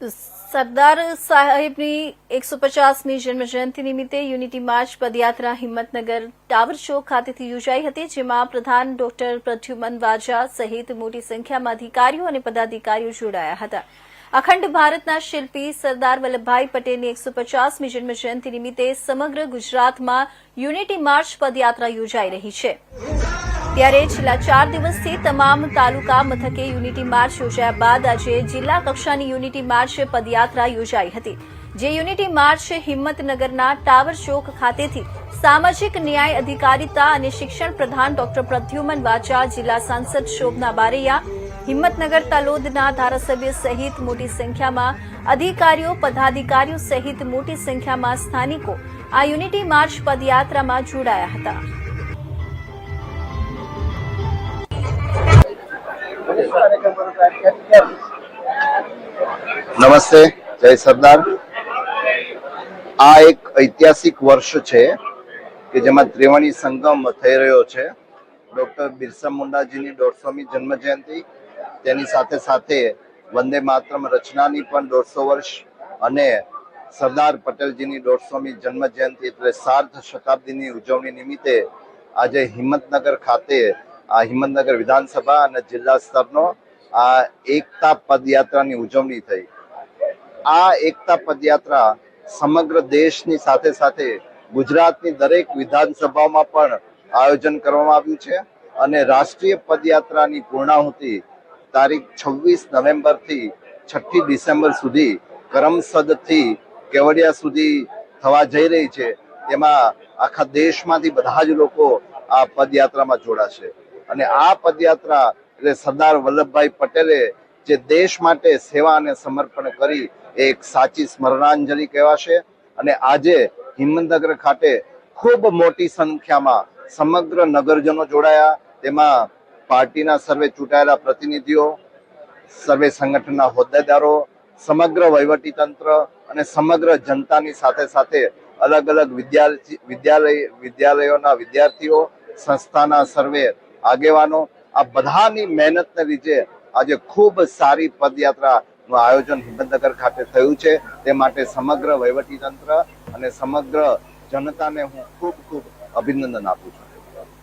સરદાર સાહેબની એકસો પચાસમી જન્મજયંતિ નિમિત્તે યુનિટી માર્ચ પદયાત્રા હિંમતનગર ટાવર ચોક ખાતેથી યોજાઈ હતી, જેમાં પ્રધાન ડોક્ટર પ્રદ્યુમન વાજા સહિત મોટી સંખ્યામાં અધિકારીઓ અને પદાધિકારીઓ જોડાયા હતા. અખંડ ભારતના શિલ્પી સરદાર વલ્લભભાઈ પટેલની એકસો પચાસમી જન્મજયંતિ નિમિત્તે સમગ્ર ગુજરાતમાં યુનિટી માર્ચ પદયાત્રા યોજાઈ રહી છે. ત્યારે છેલ્લા ચાર દિવસથી તમામ તાલુકા મથકે યુનિટી માર્ચ યોજાયા બાદ આજે જિલ્લા કક્ષાની યુનિટી માર્ચ પદયાત્રા યોજાઈ હતી. જે યુનિટી માર્ચ હિંમતનગરના ટાવર ચોક ખાતેથી સામાજિક ન્યાય અધિકારીતા અને શિક્ષણ પ્રધાન ડોક્ટર પ્રદ્યુમન વાચા, જિલ્લા સાંસદ શોભના બારૈયા, હિંમતનગર તલોદના ધારાસભ્ય સહિત મોટી સંખ્યામાં અધિકારીઓ, પદાધિકારીઓ સહિત મોટી સંખ્યામાં સ્થાનિકો આ યુનિટી માર્ચ પદયાત્રામાં જોડાયા હતા. નમસ્તે, જય સરદાર. આ એક ઐતિહાસિક વર્ષ છે કે જેમાં ત્રિવેણી સંગમ થઈ રહ્યો છે. ડોક્ટર બિરસા મુંડાજીની દોઢસોમી જન્મ જયંતિ તેની સાથે સાથે વંદે માતરમ રચનાની પણ દોઢસો વર્ષ અને સરદાર પટેલજીની દોઢસોમી જન્મ જયંતિ એટલે સાર્ધ શતાબ્દીની ઉજવણી નિમિત્તે આજે હિંમતનગર ખાતે આ હિંમતનગર વિધાનસભા અને જિલ્લા સ્તરનો આ એકતા પદયાત્રાની ઉજવણી થઈ. આ એકતા પદયાત્રા સમગ્ર દેશની સાથે સાથે ગુજરાતની દરેક વિધાનસભામાં પણ આયોજન કરવામાં આવ્યું છે અને રાષ્ટ્રીય પદયાત્રાની પૂર્ણાહુતિ તારીખ છવ્વીસ નવેમ્બરથી છઠ્ઠી ડિસેમ્બર સુધી કરમસદથી કેવડિયા સુધી થવા જઈ રહી છે. તેમાં આખા દેશમાંથી બધા જ લોકો આ પદયાત્રામાં જોડાશે. અને આ પદયાત્રા એટલે સરદાર વલ્લભભાઈ પટેલે જે દેશ માટે સેવા અને સમર્પણ કરી, એ એક સાચી સ્મરણાંજલિ કહેવાશે. અને આજે હિંમતનગર ખાતે ખૂબ મોટી સંખ્યામાં સમગ્ર નગરજનો જોડાયા. તેમાં પાર્ટીના સર્વે ચૂંટાયેલા પ્રતિનિધિઓ, સર્વે સંગઠનના હોદ્દેદારો, સમગ્ર વહીવટી તંત્ર અને સમગ્ર જનતાની સાથે સાથે અલગ અલગ વિદ્યાર્થી વિદ્યાલય, વિદ્યાલયોના વિદ્યાર્થીઓ, સંસ્થાના સર્વે આગેવાનો, આ બધાની મહેનતને લીધે આજે ખૂબ સારી પદયાત્રાનું આયોજન હિંમતનગર ખાતે થયું છે. તે માટે સમગ્ર વહીવટી તંત્ર અને સમગ્ર જનતાને હું ખૂબ ખૂબ અભિનંદન આપું છું.